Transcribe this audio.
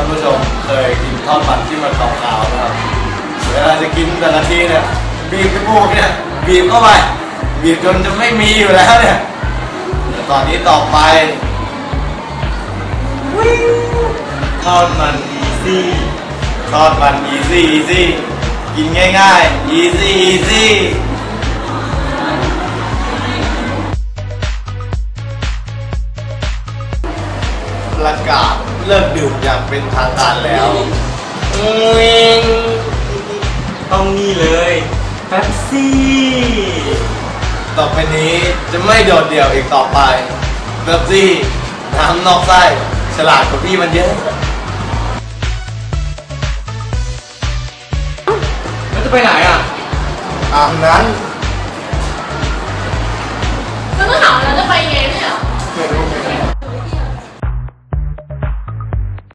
านผู้ชมเคยกินทอดมันที่มันขาวๆนะครับเวลาจะกินแต่ละทีเนี่ยบีบจมูกเนี่ยบีบเข้าไปบีบจนจะไม่มีอยู่แล้วเนี่ยแต่ตอนนี้ต่อไปทอดมันอีซี่ทอดมัน easy easy กินง่ายๆ easy easy ประกาศเลิกดื่มอย่างเป็นทางการแล้วต้องนี่เลยแป๊บซี่ ต่อไปนี้จะไม่โดดเดี่ยวอีกต่อไปเบบซี่น้ำนอกไส้ฉลาดกว่าพี่มันเยอะแล้วจะไปไหนอะ ตามนั้น